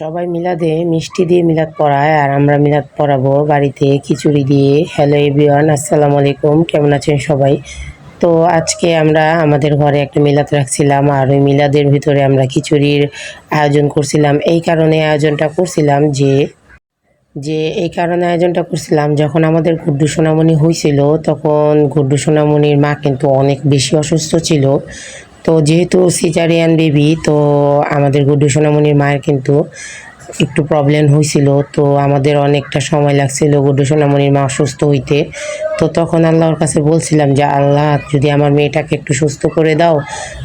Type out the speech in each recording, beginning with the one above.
সবাই মিলাদে মিষ্টি দিয়ে মিলাদ পড়ায়, আর আমরা মিলাদ পড়াবো বাড়িতে খিচুড়ি দিয়ে। হ্যালো এভরিওয়ান আসসালামু আলাইকুম, কেমন আছেন সবাই? তো আজকে আমরা আমাদের ঘরে একটা মিলাদ রাখছিলাম, আর ওই মিলাদের ভিতরে আমরা খিচুড়ির আয়োজন করছিলাম। এই কারণে আয়োজনটা করছিলাম যে যে এই কারণে আয়োজনটা করছিলাম, যখন আমাদের গুড্ডু সোনামণি হয়েছিল, তখন গুড্ডু সোনামণির মা কিন্তু অনেক বেশি অসুস্থ ছিল। তো যেহেতু সিজারিয়ান বেবি তো আমাদের গুড্ডু সোনামণির মায়ের কিন্তু একটু প্রবলেম হয়েছিল তো আমাদের অনেকটা সময় লাগছিল গুড্ডু সোনামণির মা অসুস্থ হইতে। তো তখন আল্লাহর কাছে বলছিলাম যে, আল্লাহ, যদি আমার মেয়েটাকে একটু সুস্থ করে দাও,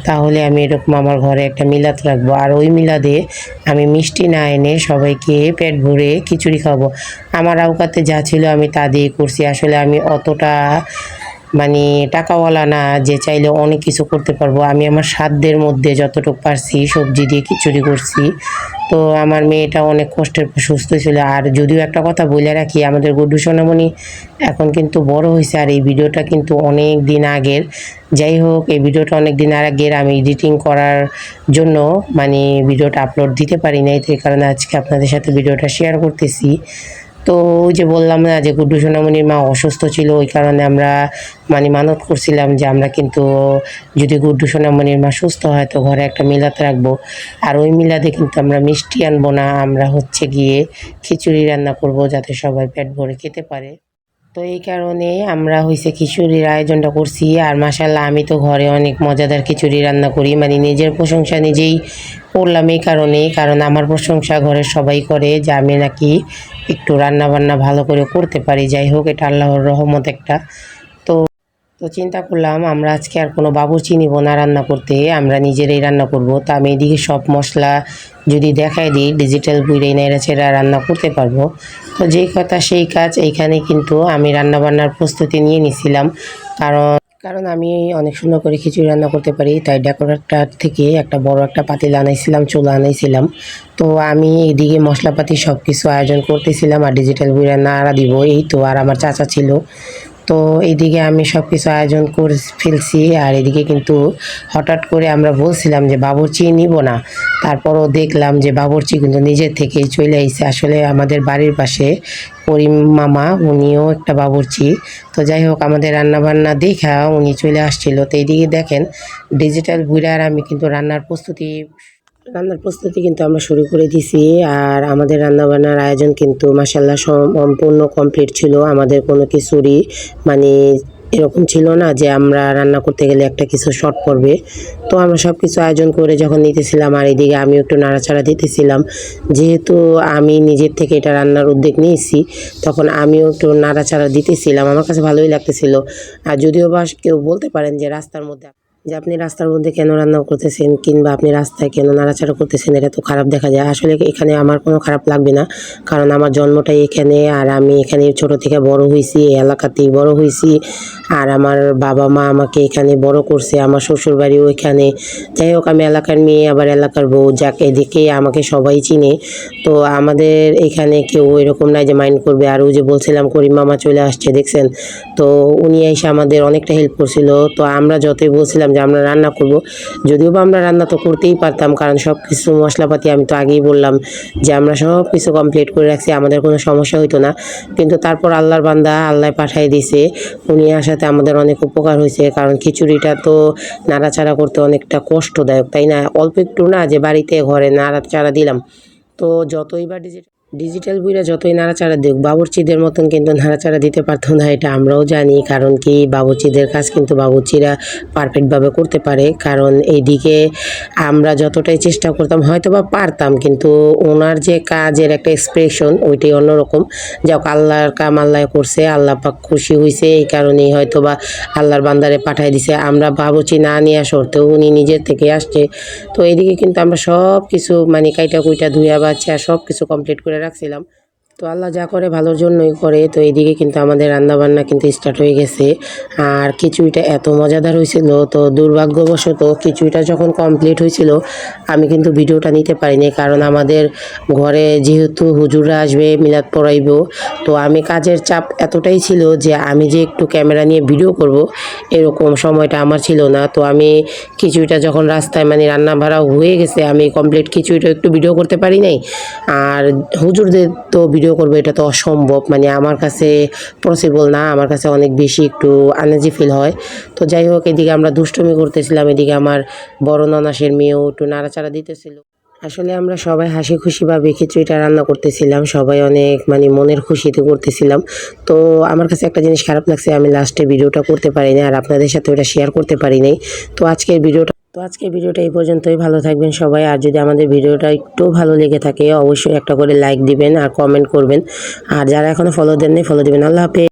তাহলে আমি এরকম আমার ঘরে একটা মিলাদ রাখব। আর ওই মিলাদে আমি মিষ্টি না এনে সবাইকে পেট ভরে খিচুড়ি খাব আমার আউকাতে যা ছিল আমি তা দিয়ে করছি। আসলে আমি অতটা মানে টাকাওয়ালা না, যে চাইলে অনেক কিছু করতে পারব। আমি আমার সাধ্যের মধ্যে যতটুকু পারছি সবজি দিয়ে খিচুড়ি করছি। তো আমার মেয়েটা অনেক কষ্টের সুস্থ ছিল। আর যদিও একটা কথা বলে রাখি, আমাদের গুড্ডু সোনামণি এখন কিন্তু বড় হয়েছে। আর এই ভিডিওটা কিন্তু অনেক দিন আগের। যাই হোক, এই ভিডিওটা অনেক দিন আগের। আমি এডিটিং করার জন্য মানে ভিডিওটা আপলোড দিতে পারি নাই। তো এই কারণে আজকে আপনাদের সাথে ভিডিওটা শেয়ার করতেছি। তো ওই যে বললাম না যে গুড্ডু সোনামণির মা অসুস্থ ছিল, ওই কারণে আমরা মানে মানত করছিলাম যে আমরা কিন্তু যদি গুড্ডু সোনামণির মা সুস্থ হয় তো ঘরে একটা মিলাদ রাখব। আর ওই মিলাদে কিন্তু আমরা মিষ্টি আনব না, আমরা হচ্ছে গিয়ে খিচুড়ি রান্না করব যাতে সবাই পেট ভরে খেতে পারে। তো এই কারণে আমরা হয়েছে খিচুড়ির আয়োজনটা করছি। আর মাসাল্লাহ আমি তো ঘরে অনেক মজাদার খিচুড়ি রান্না করি। মানে নিজের প্রশংসা নিজেই করলাম এই কারণে কারণ আমার প্রশংসা ঘরের সবাই করে যে আমি নাকি একটু রান্না বান্না ভালো করে করতে পারি। যাই হোক, এটা আল্লাহর রহমত একটা। তো চিন্তা করলাম, আমরা আজকে আর কোনো বাবুর্চি নিব না রান্না করতে, আমরা নিজেরাই রান্না করব। তা আমি এদিকে সব মশলা যদি দেখাই দিই ডিজিটাল বুড়ে নেড়া ছেড়া রান্না করতে পারব। তো যেই কথা সেই কাজ, এইখানে কিন্তু আমি রান্না বান্নার প্রস্তুতি নিয়ে নিছিলাম। কারণ কারণ আমি অনেক সুন্দর করে খিচুড়ি রান্না করতে পারি। তাই ডেকোরেটার থেকে একটা বড় একটা পাতিল আনাইছিলাম, চুলা আনাইছিলাম। তো আমি এদিকে মশলাপাতি সব কিছু আয়োজন করতেছিলাম আর ডিজিটাল বুড়ে নাড়া দিব। এই তো আর আমার চাচা ছিল। তো এইদিকে আমি সব কিছু আয়োজন করে ফেলছি, আর এদিকে কিন্তু হঠাৎ করে আমরা বলছিলাম যে বাবুর্চি নিব না। তারপরও দেখলাম যে বাবুর্চি কিন্তু নিজের থেকেই চলে আইছে। আসলে আমাদের বাড়ির পাশে করিম মামা, উনিও একটা বাবুর্চি। তো যাই হোক, আমাদের রান্নাবান্না দেখা উনি চলে আসছিল। তো এইদিকে দেখেন ডিজিটাল বুড়ার আমি কিন্তু রান্নার প্রস্তুতি রান্নার প্রস্তুতি কিন্তু আমরা শুরু করে দিছি আর আমাদের রান্নাবান্নার আয়োজন কিন্তু মাসাল্লাহ সম্পূর্ণ কমপ্লিট ছিল। আমাদের কোনো কিছুরই মানে এরকম ছিল না যে আমরা রান্না করতে গেলে একটা কিছু শর্ট পড়বে। তো আমরা সব কিছু আয়োজন করে যখন নিতেছিলাম আর এদিকে আমি একটু নাড়াচাড়া দিতেছিলাম, যেহেতু আমি নিজের থেকে এটা রান্নার উদ্যোগ নিয়েছি, তখন আমিও একটু নাড়াচাড়া দিতেছিলাম। আমার কাছে ভালোই লাগতেছিল। আর যদিও বা কেউ বলতে পারেন যে রাস্তার মধ্যে যে আপনি রাস্তার মধ্যে কেন রান্না করতেছেন কিংবা আপনি রাস্তায় কেন নাড়াচাড়া করতেছেন, এটা তো খারাপ দেখা যায়। আসলে এখানে আমার কোনো খারাপ লাগবে না, কারণ আমার জন্মটাই এখানে আর আমি এখানে ছোট থেকে বড় হয়েছি, এই এলাকাতেই বড় হয়েছি। আর আমার বাবা মা আমাকে এখানে বড় করছে, আমার শ্বশুর বাড়িও এখানে। যাই হোক, আমি এলাকার মেয়ে, আবার এলাকার বউ, যাক, এদিকে আমাকে সবাই চিনে। তো আমাদের এখানে কেউ এরকম নাই যে মাইন্ড করবে। আর ওই যে বলছিলাম, করিম মামা চলে আসছে, দেখছেন? তো উনি এসে আমাদের অনেকটা হেল্প করছিল। তো আমরা যতই বলছিলাম যে আমরা রান্না করব। যদিও বা আমরা রান্না তো করতেই পারতাম, কারণ সব কিছু মশলাপাতি আমি তো আগেই বললাম যে আমরা সব কিছু কমপ্লিট করে রাখছি, আমাদের কোনো সমস্যা হইতো না। কিন্তু তারপর আল্লাহর বান্দা আল্লাহ পাঠাই দিছে, উনি আসাতে আমাদের অনেক উপকার হয়েছে, কারণ খিচুড়িটা তো নাড়াচাড়া করতে অনেকটা কষ্টদায়ক, তাই না? অল্প একটু না, যে বাড়িতে, ঘরে নাড়াচাড়া দিলাম। তো যতই বা ডিজিটাল ডিজিটাল বইরা যতই নাড়াচাড়া দিক, বাবুর্চিদের মতন কিন্তু নাড়াচাড়া দিতে পারতো না, এটা আমরাও জানি। কারণ কি, বাবুর্চিদের কাজ কিন্তু বাবুর্চিরা পারফেক্টভাবে করতে পারে। কারণ এইদিকে আমরা যতটাই চেষ্টা করতাম হয়তো বা পারতাম, কিন্তু ওনার যে কাজের একটা এক্সপ্রেশন ওইটাই অন্যরকম। যাক আল্লাহর কাম আল্লাহ করছে, আল্লাহ পাক খুশি হয়েছে এই কারণেই হয়তো বা আল্লাহর বান্দারে পাঠাই দিছে। আমরা বাবুচি না নিয়ে আসা সত্ত্বেও উনি নিজের থেকে আসছে। তো এইদিকে কিন্তু আমরা সব কিছু মানে কাইটা কুইটা ধুইয়া বাচ্চা সব কিছু কমপ্লিট করে রাখছিলাম। তো আল্লাহ যা করে ভালোর জন্যই করে। তো এইদিকে কিন্তু আমাদের রান্নাবান্না কিন্তু স্টার্ট হয়ে গেছে। আর খিচুড়িটা এত মজাদার হয়েছিল, তো দুর্ভাগ্যবশত খিচুড়িটা যখন কমপ্লিট হয়েছিল, আমি কিন্তু ভিডিওটা নিতে পারিনি। কারণ আমাদের ঘরে যেহেতু হুজুররা আসবে, মিলাদ পড়াইব, তো আমি কাজের চাপ এতটাই ছিল যে আমি যে একটু ক্যামেরা নিয়ে ভিডিও করব, এরকম সময়টা আমার ছিল না। তো আমি খিচুড়িটা যখন রাস্তায় মানে রান্না ভাড়া হয়ে গেছে, আমি কমপ্লিট খিচুড়িটা একটু ভিডিও করতে পারি নাই। আর হুজুরদের তো ভিডিও করব, এটা তো অসম্ভব। মানে আমার কাছে পসিবল না, আমার কাছে অনেক বেশি একটু আনএজি ফিল হয়। তো যাই হোক, এদিকে আমরা দুষ্টুমি করতেছিলাম, এদিকে আমার বড় ননাসের মেয়েও একটু নাড়াচাড়া দিতেছিল। আসলে আমরা সবাই হাসি খুশিভাবে খিচুড়িটা রান্না করতেছিলাম, সবাই অনেক মানে মনের খুশিতে করতেছিলাম। তো আমার কাছে একটা জিনিস খারাপ লাগছে, আমি লাস্টে ভিডিওটা করতে পারি না আর আপনাদের সাথে ওটা শেয়ার করতে পারি নাই। তো আজকের ভিডিওটা তো আজকে ভিডিওটা এই পর্যন্তই। ভালো থাকবেন সবাই। আর যদি আমাদের ভিডিওটা একটু ভালো লেগে থাকে, অবশ্যই একটা করে লাইক দিবেন আর কমেন্ট করবেন। আর যারা এখনও ফলো দেননি ফলো দেবেন। আল্লাহ হাফেজ।